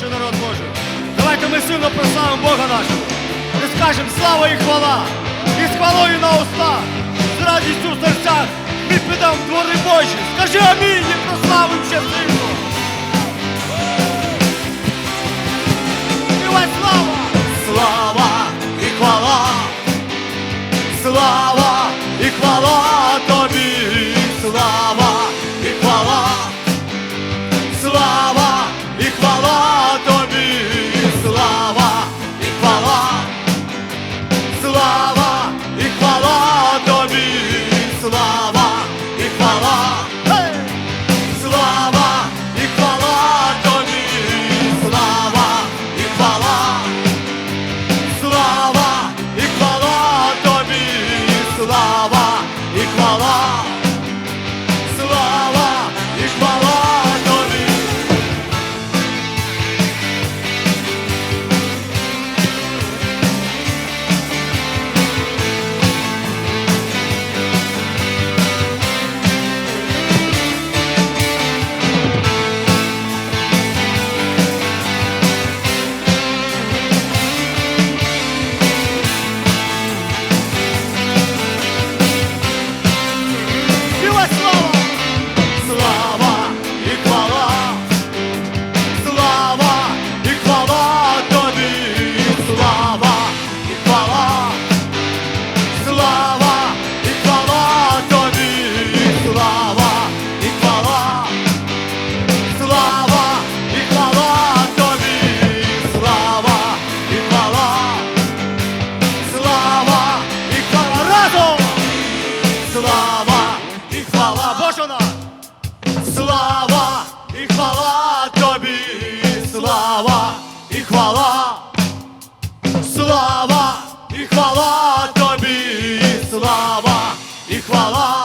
що народ Божий. Давайте ми сильно прославимо Бога нашого. І скажемо слава і хвала, і з хвалою на уста, з радістю в серцях ми підемо в двори Божі. Скажи амінь і прославимо ще сильно. Співай слава! Слава і хвала, слава і хвала тобі, слава. chwala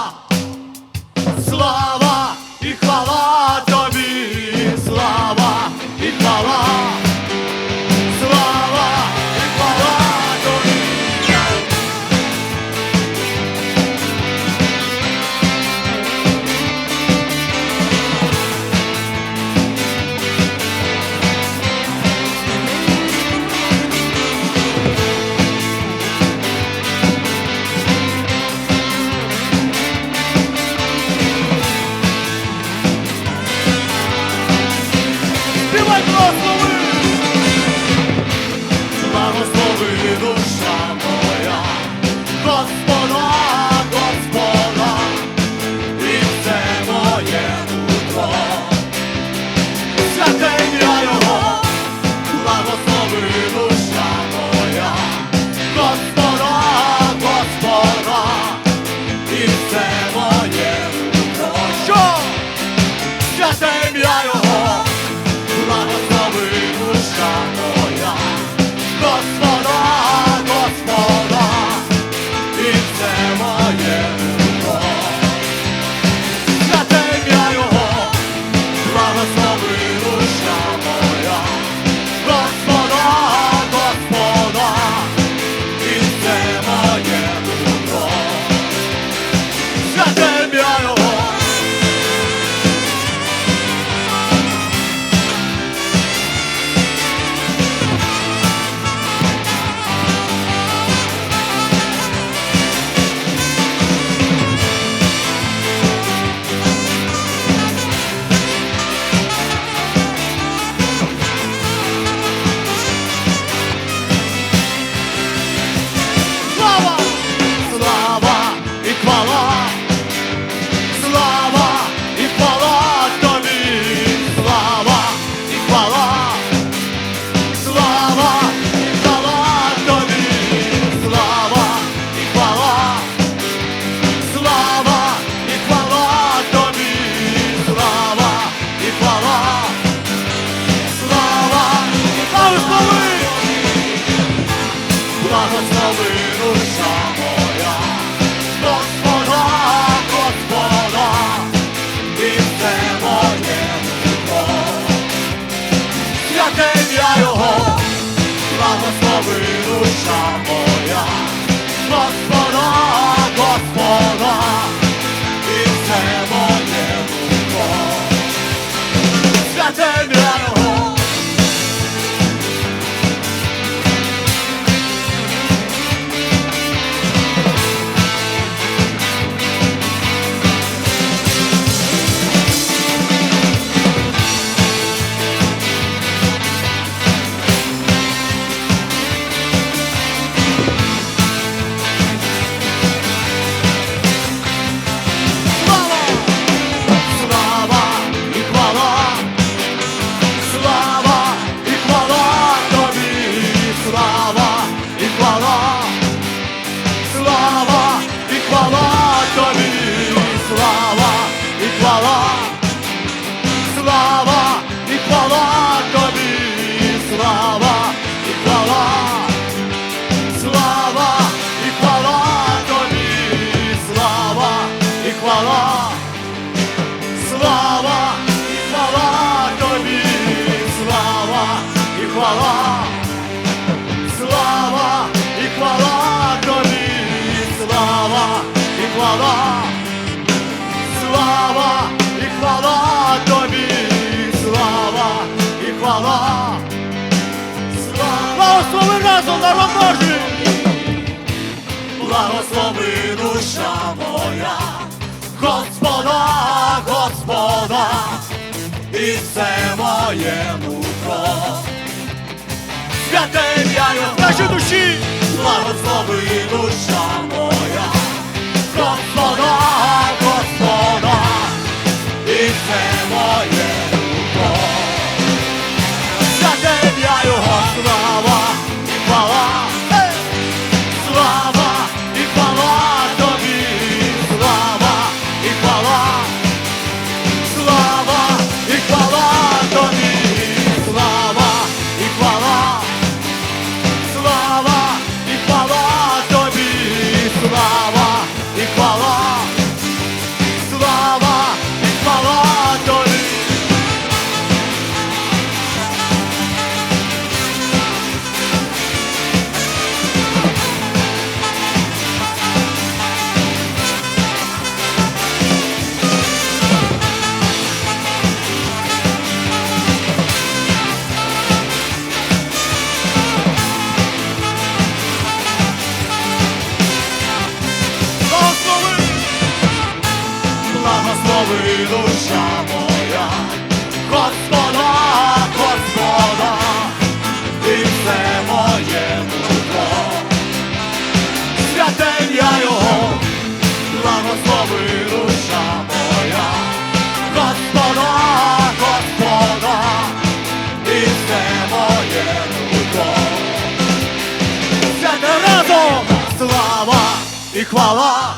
і хвала, слава і хвала тобі, слава і хвала. Благослови разом народ Божий! Благослови душа моя, Господа, Господа, і все моє нутро. Святе ім'я Його наші душі, благослови душа моя, Господа, Господа, і це моє нутро. Святе ім'я Його слава хвала,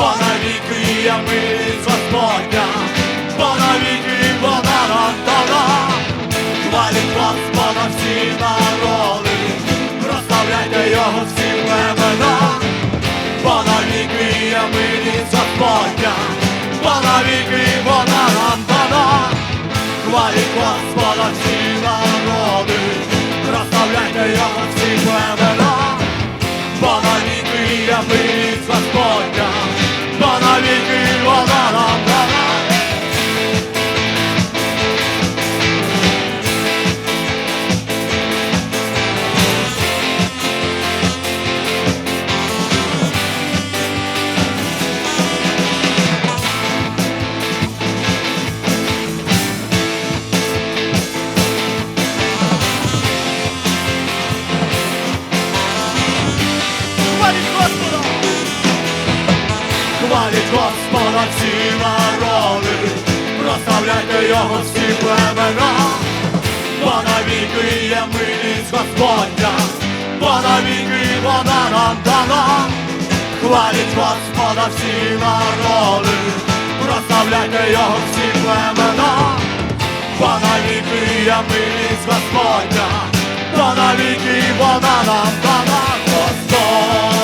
бо навіки є милість Господня, бо навіки вона. Хваліть Господа всі народи, прославляйте Його всі племена, бо навіки є милість Господня, бо навіки вона нам дана. Хваліть Господа всі народи, прославляйте Його всі племена, бо є милість бо навіки вона нам Господа всі народи, прославляйте Його всі племена, бо навіки є милість Господня, бо навіки вона нам дана. Хваліть Господа всі народи, прославляйте його всі племена, бо навіки є милість Господня, бо навіки вона нам дана. Господь.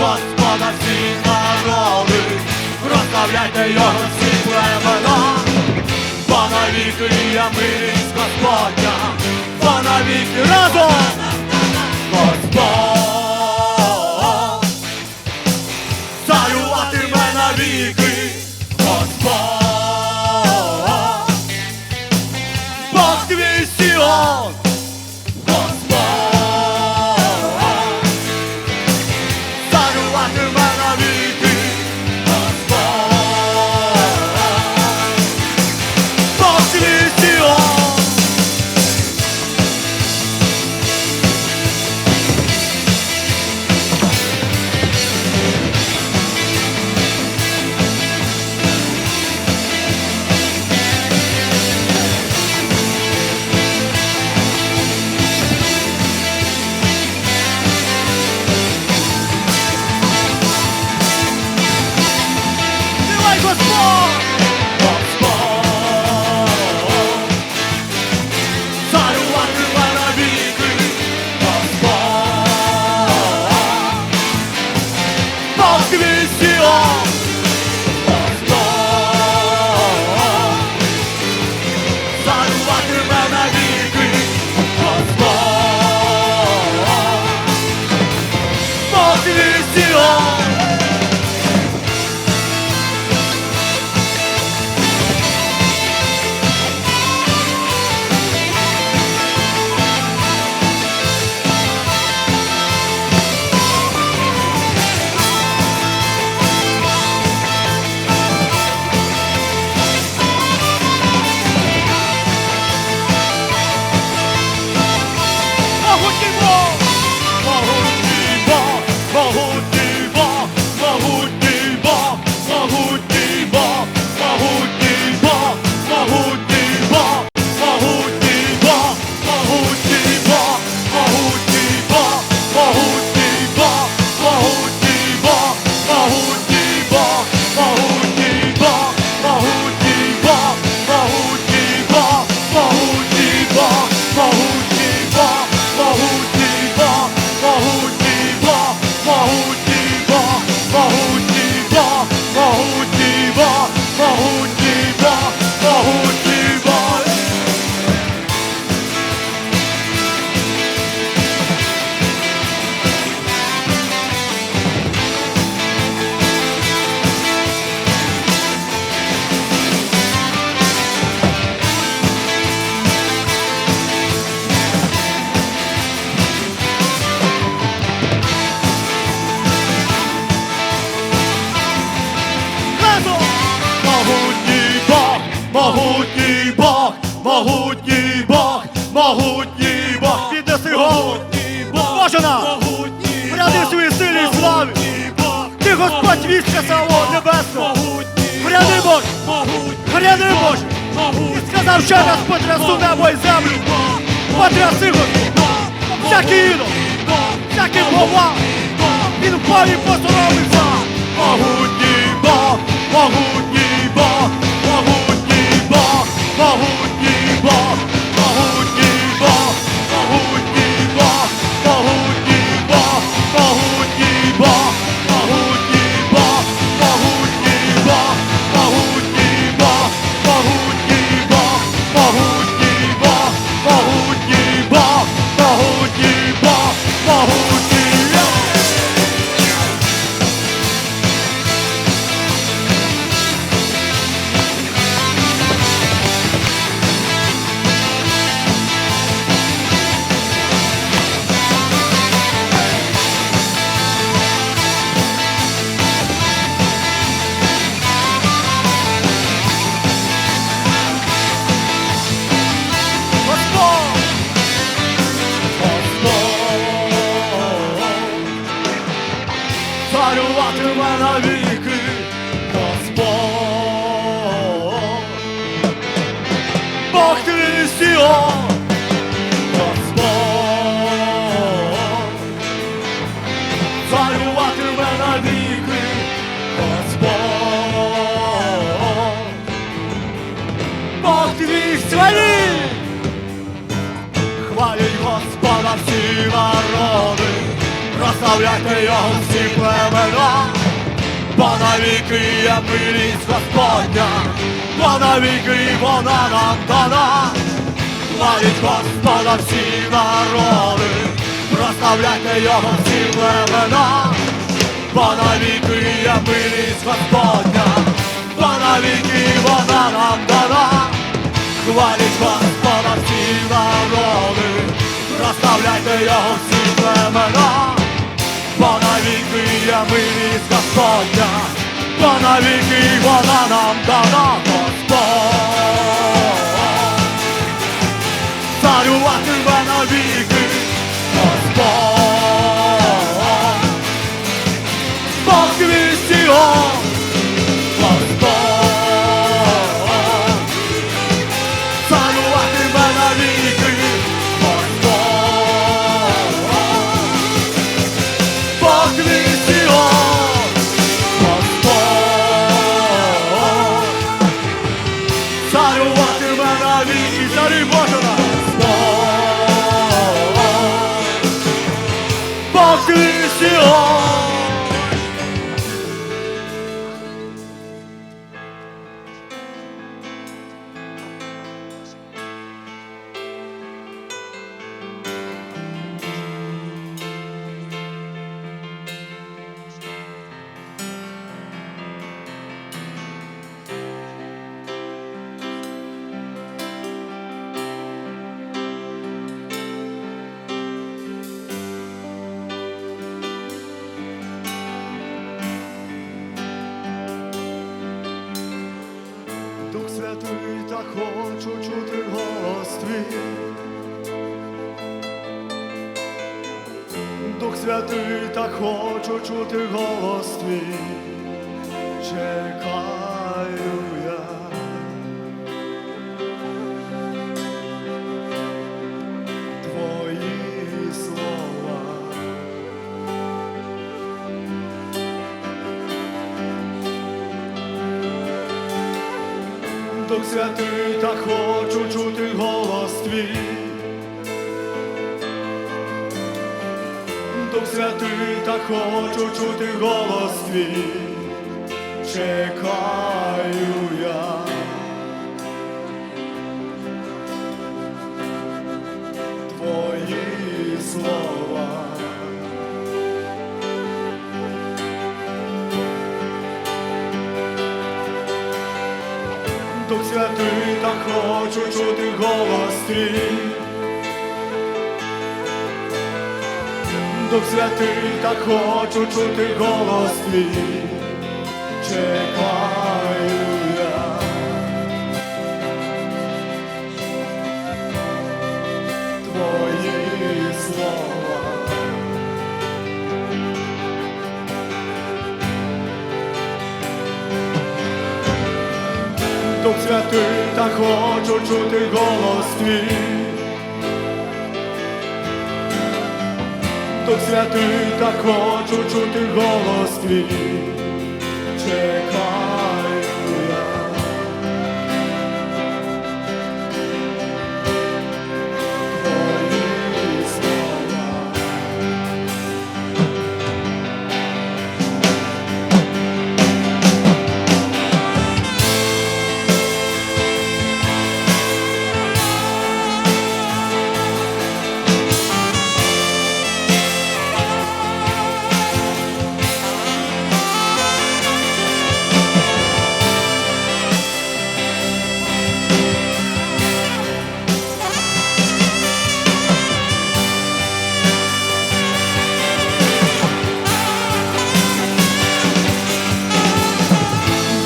Господа всі народи, прославляйте його всі племена, бо навіки я милість Господня, бо навіки разом 我。Божена, пряди свої силі і славі, ти Господь війська самого небесного, гряди Боже, гряди Боже, і сказав, що нас потрясу небо і землю, потряси Господь, всякий ідол, всякий повал, він впав і посоромився, могутній Бог, могутній Бог, могутній Бог, могутній Бог, прославляйте його всі племена, бо навіки є милість Господня, бо навіки вона нам дана. Хвалять Господа всі народи, прославляйте його всі племена, бо навіки є милість Господня, бо навіки вона нам дана. Хвалять Господа всі народи, прославляйте його всі племена, бо я є милість Господня, бо навіки вона нам дана хочу чути голос твій. Дух Святий, так хочу чути голос твій. Святий, та хочу чути голос твій. Дух Святий, та хочу чути голос твій. Чекаю я. Твої слова. Дух Святий, та хочу чути голос твій. Дух Святий, та хочу чути голос твій. Чекаю Дух Святий, та хочу чути голос твій. Дух Святий, та хочу чути голос твій.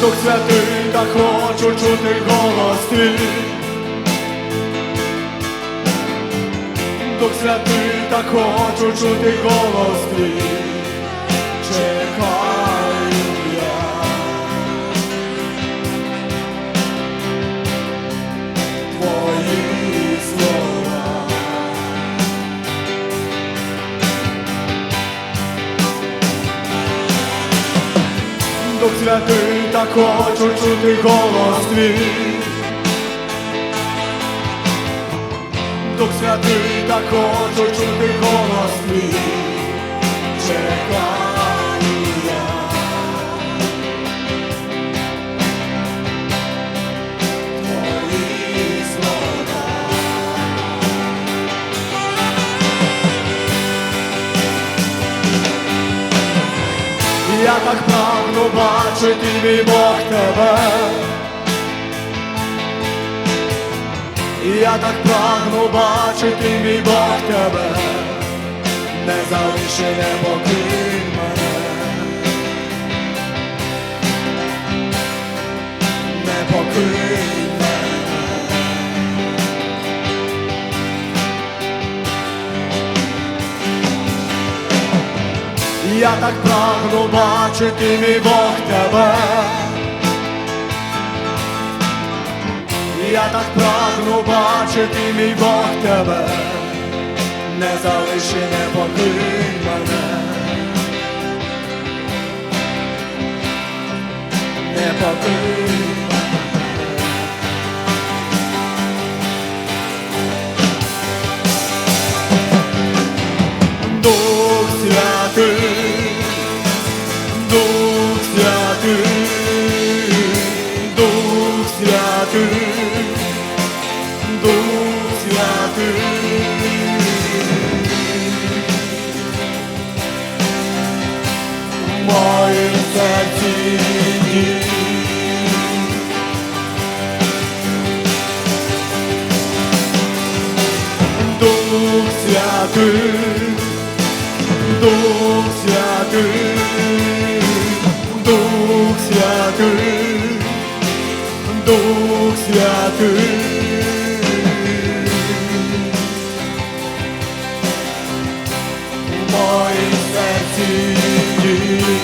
Дух Святий, так хочу чути голос твій. Дух Святий, так хочу чути голос твій. Дух Святий, так хочу чути голос твій. Дух Святий, так хочу чути голос твій. Чекаю я. Твої. Я так прагну бачити, мій Бог тебе. Я так прагну бачити, мій Бог тебе. Не залиши, не покинь мене. Не покинь Я так прагну бачити, мій Бог тебе. Я так прагну бачити, мій Бог тебе. Не залиши, не покинь мене. Не покинь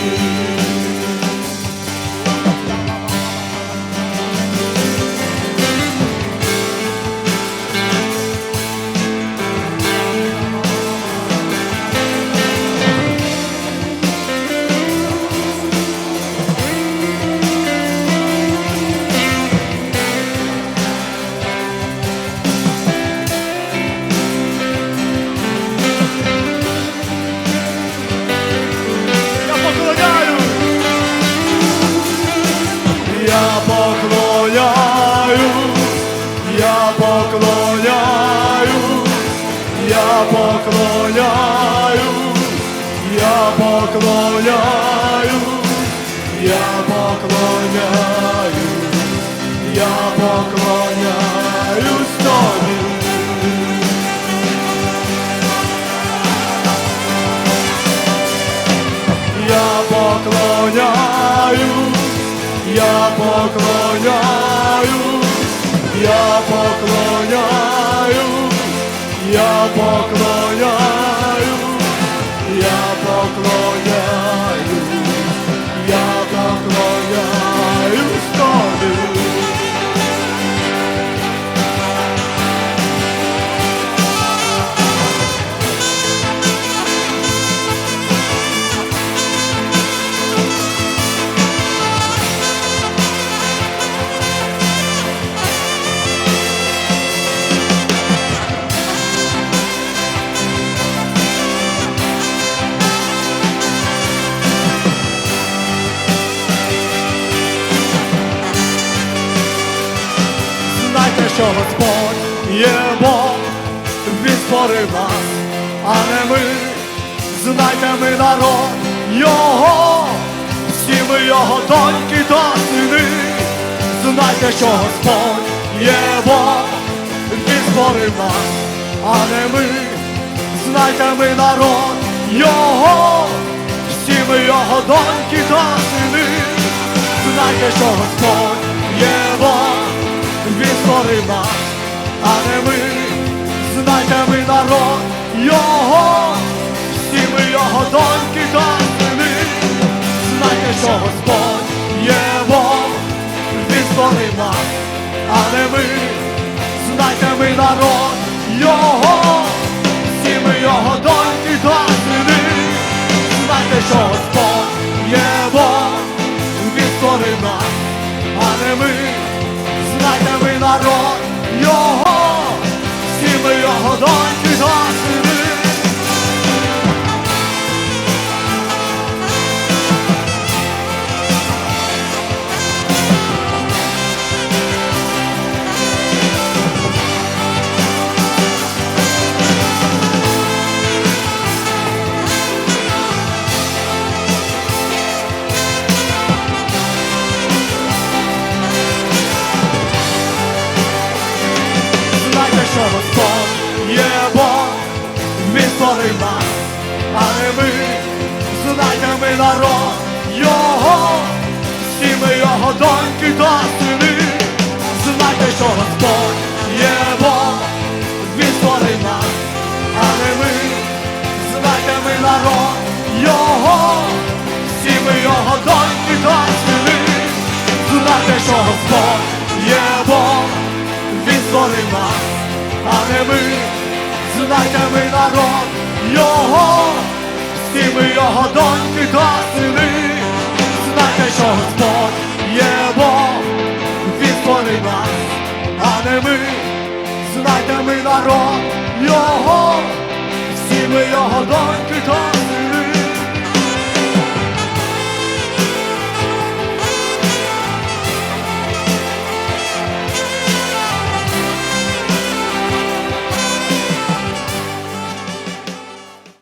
you. Я поклоняюсь тобі. Я поклоняю, я поклоняю, я поклоняю, я поклоняю, я поклоняю, що Господь є Бог, Він створив нас, а не ми. Знайте, ми народ Його, всі ми його доньки та сини. Знайте, що Господь є Бог, Він створив нас, а не ми. Знайте, ми народ Його, всі ми його доньки та сини. Знайте, що Господь створив нас, а не ми. Знайте, ми народ Його, всі ми його доньки та сини. Знайте, що Господь є Бог, Він створив нас, а не ми. Знайте, ми народ народ його, всі ми його доньки та сини. Знайте, що Господь є Бог, Він створив нас, а не ми. Знайте, ми народ його, всі ми його доньки та сини. Знайте, що Господь є Бог, Він створив нас, а не ми. Знайте, ми народ його, всі ми його доньки та сини. Знайте, що Господь є Бог, Він створив нас, а не ми. Знайте, ми народ його, всі ми його доньки та сини.